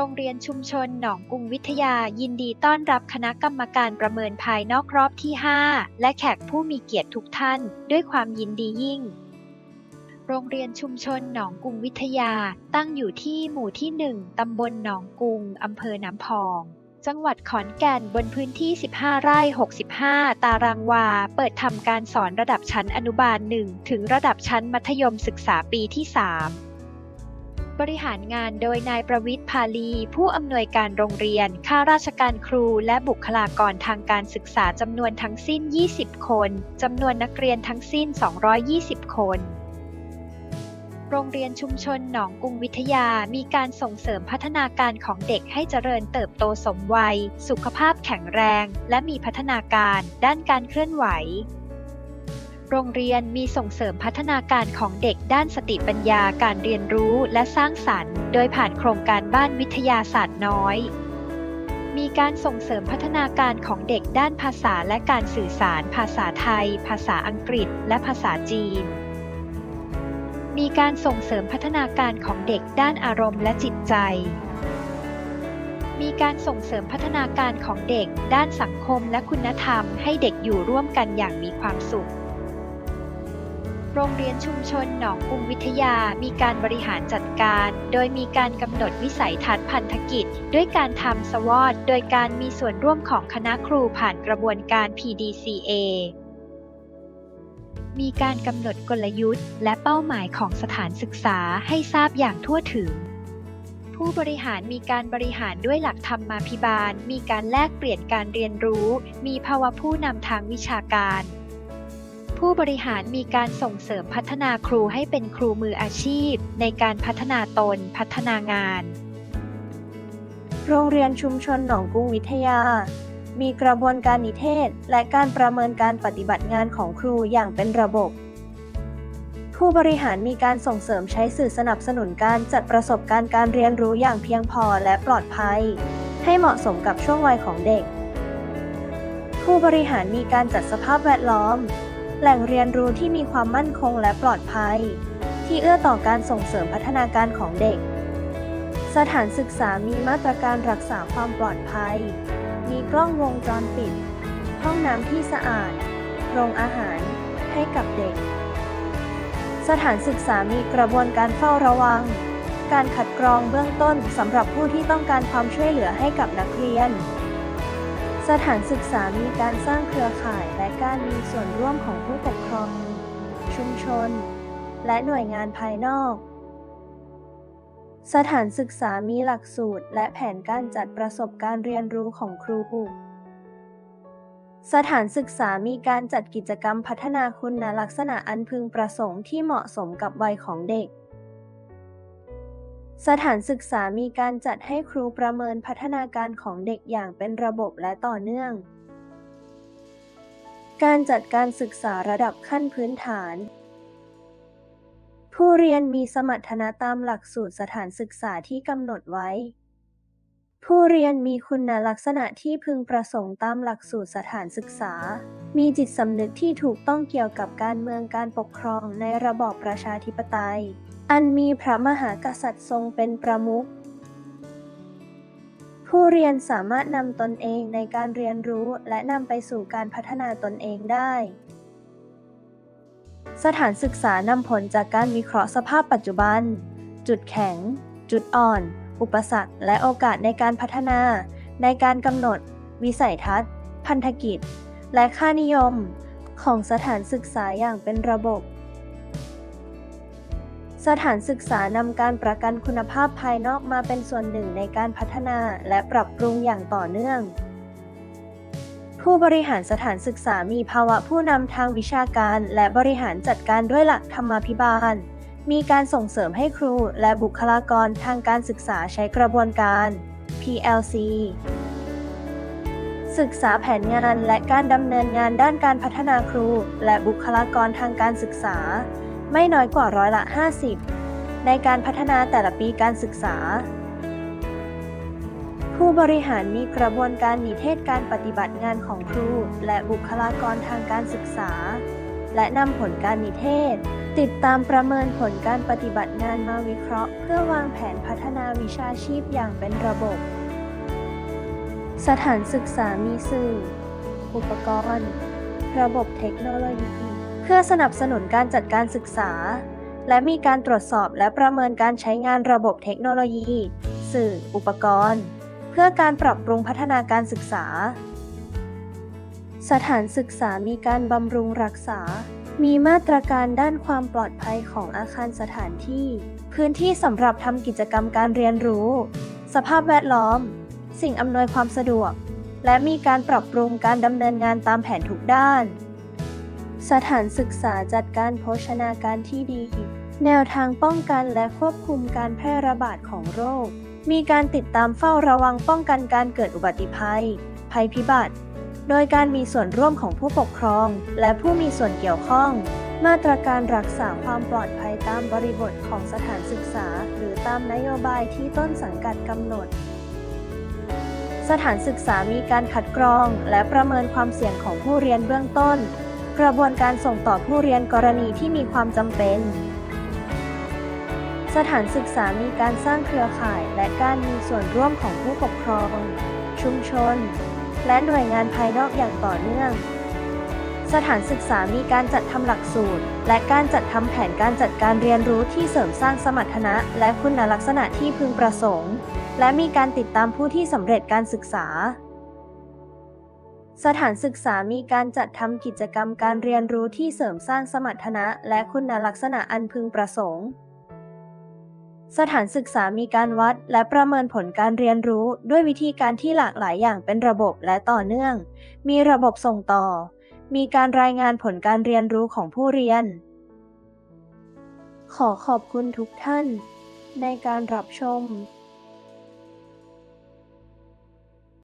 โรงเรียนชุมชนหนองกรุงวิทยายินดีต้อนรับคณะกรรมการประเมินภายนอกรอบที่ 5 และแขกผู้มีเกียรติทุกท่าน ด้วยความยินดียิ่ง โรงเรียนชุมชนหนองกรุงวิทยา ตั้งอยู่ที่หมู่ที่ 1 ตำบลหนองกรุง อำเภอน้ำพอง จังหวัดขอนแก่นบนพื้นที่ 15 ไร่ 65 ตารางวา เปิดทำการสอนระดับชั้นอนุบาล 1 ถึงระดับชั้นมัธยมศึกษาปีที่ 3 บริหารงานโดยนายประวิทย์พาลี ผู้อำนวยการโรงเรียน ข้าราชการครู และบุคลากรทางการศึกษาจำนวนทั้งสิ้น 20 คนจำนวนนักเรียนทั้งสิ้น 220 คนโรงเรียนชุมชนหนองกรุงวิทยา มีการส่งเสริมพัฒนาการของเด็กให้เจริญเติบโตสมวัย สุขภาพแข็งแรง และมีพัฒนาการด้านการเคลื่อนไหว โรงเรียนมีส่งเสริมพัฒนาการของเด็กด้านสติปัญญาการเรียนรู้และสร้างสรรค์ โดยผ่านโครงการบ้านวิทยาศาสตร์น้อย มีการส่งเสริมพัฒนาการของเด็กด้านภาษาและการสื่อสาร ภาษาไทย ภาษาอังกฤษ และภาษาจีน มีการส่งเสริมพัฒนาการของเด็กด้านอารมณ์และจิตใจมีการส่งเสริมพัฒนาการของเด็กด้านสังคมและคุณธรรมให้เด็กอยู่ร่วมกันอย่างมีความสุข โรงเรียนชุมชนหนองกรุงวิทยา มีการบริหารจัดการ โดยมีการกำหนดวิสัยทัศน์พันธกิจ ด้วยการทำสวอตโดยการมีส่วนร่วมของคณะครูผ่านกระบวนการ PDCA มีการกำหนดกลยุทธ์ และเป้าหมายของสถานศึกษาให้ทราบอย่างทั่วถึง ผู้บริหารมีการบริหารด้วยหลักธรรมาภิบาล มีการแลกเปลี่ยนการเรียนรู้ มีภาวะผู้นำทางวิชาการ ผู้บริหารมีการส่งเสริมพัฒนาครูให้เป็นครูมืออาชีพ ในการพัฒนาตนพัฒนางาน โรงเรียนชุมชนหนองกรุงวิทยา มีกระบวนการนิเทศ และการประเมินการปฏิบัติงานของครูอย่างเป็นระบบ ผู้บริหารมีการส่งเสริมใช้สื่อสนับสนุนการจัดประสบการณ์การเรียนรู้อย่างเพียงพอและปลอดภัย ให้เหมาะสมกับช่วงวัยของเด็ก ผู้บริหารมีการจัดสภาพแวดล้อม แหล่งเรียนรู้ที่มีความมั่นคงและปลอดภัย ที่เอื้อต่อการส่งเสริมพัฒนาการของเด็ก สถานศึกษามีมาตรการรักษาความปลอดภัย มีกล้องวงจรปิด ห้องน้ำที่สะอาด โรงอาหารให้กับเด็ก สถานศึกษามีกระบวนการเฝ้าระวัง การคัดกรองเบื้องต้นสำหรับผู้ที่ต้องการความช่วยเหลือให้กับนักเรียน สถานศึกษามีการสร้างเครือข่ายและการมีส่วนร่วมของผู้ปกครอง ชุมชน และหน่วยงานภายนอก สถานศึกษามีหลักสูตร และแผนการจัดประสบการณ์เรียนรู้ของครู สถานศึกษามีการจัดกิจกรรมพัฒนาคุณลักษณะอันพึงประสงค์ที่เหมาะสมกับวัยของเด็ก สถานศึกษามีการจัดให้ครูประเมินพัฒนาการของเด็กอย่างเป็นระบบและต่อเนื่อง การจัดการศึกษาระดับขั้นพื้นฐาน ผู้เรียนมีสมรรถนะตามหลักสูตรสถานศึกษาที่กำหนดไว้ ผู้เรียนมีคุณลักษณะที่พึงประสงค์ตามหลักสูตรสถานศึกษา มีจิตสำนึกที่ถูกต้องเกี่ยวกับการเมืองการปกครองในระบอบประชาธิปไตย อันมีพระมหากษัตริย์ทรงเป็นประมุข ผู้เรียนสามารถนำตนเองในการเรียนรู้และนำไปสู่การพัฒนาตนเองได้ สถานศึกษานำผลจากการวิเคราะห์สภาพปัจจุบัน จุดแข็ง จุดอ่อน อุปสรรค และโอกาสในการพัฒนา ในการกำหนด วิสัยทัศน์ พันธกิจ และค่านิยม ของสถานศึกษาอย่างเป็นระบบ สถานศึกษานำการประกันคุณภาพภายนอกมาเป็นส่วนหนึ่งในการพัฒนาและปรับปรุงอย่างต่อเนื่อง ผู้บริหารสถานศึกษามีภาวะผู้นำทางวิชาการและบริหารจัดการด้วยหลักธรรมาภิบาล มีการส่งเสริมให้ครูและบุคลากรทางการศึกษาใช้กระบวนการ PLC ศึกษาแผนงานและการดำเนินงานด้านการพัฒนาครู และบุคลากรทางการศึกษา ไม่น้อยกว่าร้อยละ 50 ในการพัฒนาแต่ละปีการศึกษา ผู้บริหารมีกระบวนการนิเทศการปฏิบัติงานของครู และบุคลากรทางการศึกษา และนำผลการนิเทศ ติดตามประเมินผลการปฏิบัติงานมาวิเคราะห์ เพื่อวางแผนพัฒนาวิชาชีพอย่างเป็นระบบ สถานศึกษามีสื่อ อุปกรณ์ ระบบเทคโนโลยี พื่อสนับสนุนการจัดการศึกษา และมีการตรวจสอบและประเมินการใช้งานระบบเทคโนโลยี สื่อ อุปกรณ์ เพื่อการปรับปรุงพัฒนาการศึกษา สถานศึกษามีการบำรุงรักษา มีมาตรการด้านความปลอดภัยของอาคารสถานที่ พื้นที่สำหรับทำกิจกรรมการเรียนรู้ สภาพแวดล้อม สิ่งอำนวยความสะดวก และมีการปรับปรุงการดำเนินงานตามแผนทุกด้าน สถานศึกษาจัดการโภชนาการที่ดี แนวทางป้องกันและควบคุมการแพร่ระบาดของโรค มีการติดตามเฝ้าระวังป้องกันการเกิดอุบัติภัย ภัยพิบัติ โดยการมีส่วนร่วมของผู้ปกครอง และผู้มีส่วนเกี่ยวข้อง มาตรการรักษาความปลอดภัยตามบริบทของสถานศึกษา หรือตามนโยบายที่ต้นสังกัดกำหนดสถานศึกษามีการคัดกรองและประเมินความเสี่ยงของผู้เรียนเบื้องต้น กระบวนการส่งต่อผู้เรียนกรณีที่มีความจำเป็น สถานศึกษามีการสร้างเครือข่ายและการมีส่วนร่วมของผู้ปกครอง ชุมชน และหน่วยงานภายนอกอย่างต่อเนื่อง สถานศึกษามีการจัดทำหลักสูตร และการจัดทำแผนการจัดการเรียนรู้ที่เสริมสร้างสมรรถนะ และคุณลักษณะที่พึงประสงค์ และมีการติดตามผู้ที่สำเร็จการศึกษา สถานศึกษามีการจัดทำกิจกรรมการเรียนรู้ที่เสริมสร้างสมรรถนะและคุณลักษณะอันพึงประสงค์ สถานศึกษามีการวัดและประเมินผลการเรียนรู้ด้วยวิธีการที่หลากหลายอย่างเป็นระบบและต่อเนื่อง มีระบบส่งต่อ มีการรายงานผลการเรียนรู้ของผู้เรียน ขอขอบคุณทุกท่าน ในการรับชม